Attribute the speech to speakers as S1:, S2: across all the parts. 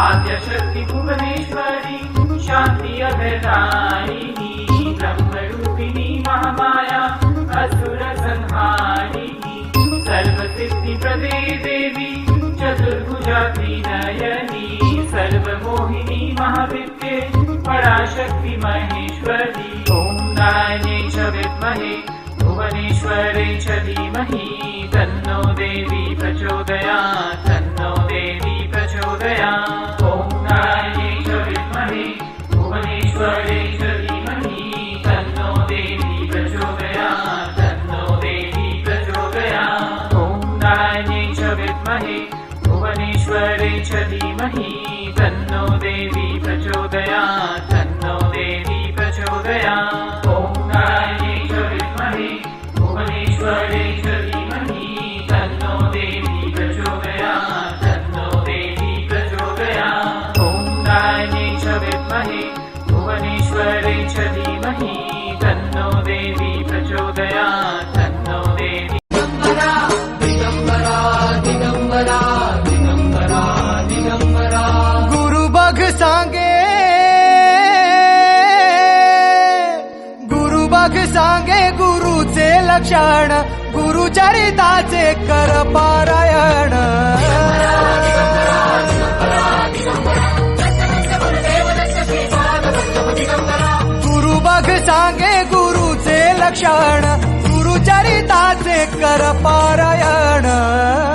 S1: आद्यशक्ति भुवनेश्वरी शान्ति अभयदायिनी ब्रह्मरूपिणी महामाया असुर संहारिणी सर्वसिद्धिप्रदे देवी चतुर्भुजा त्रिनयनी सर्वमोहिनी महाविद्ये पराशक्ति महेश्वरी। ॐ नारायणे च विद्महे भुवनेश्वरे च धीमहि तन्नो देवी प्रचोदयात् भुवनेश्वरे च धीमहि तन्नो देवी प्रचोदयात् तन्नो देवी प्रचोदयात्। ॐ नारायणे च विद्महे भुवनेश्वरे च धीमहि तन्नो देवी प्रचोदयात् तन्नो देवी प्रचोदयात्। ॐ नारायणे च विद्महे भुवनेश्वरे च धीमहि तन्नो देवी प्रचोदयात्
S2: गुरुचे लक्षण गुरुचरिताचे कर पारायण. गुरु बघ सांगे गुरुचे लक्षण गुरुचरिताचे कर पारायण.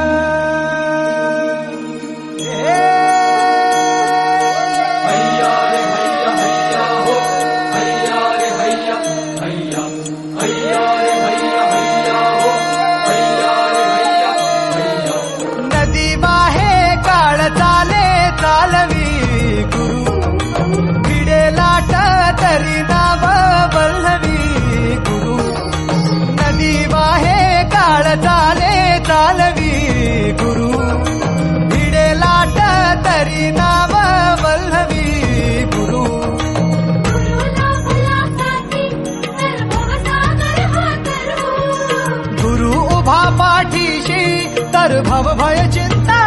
S2: भव भय चिंता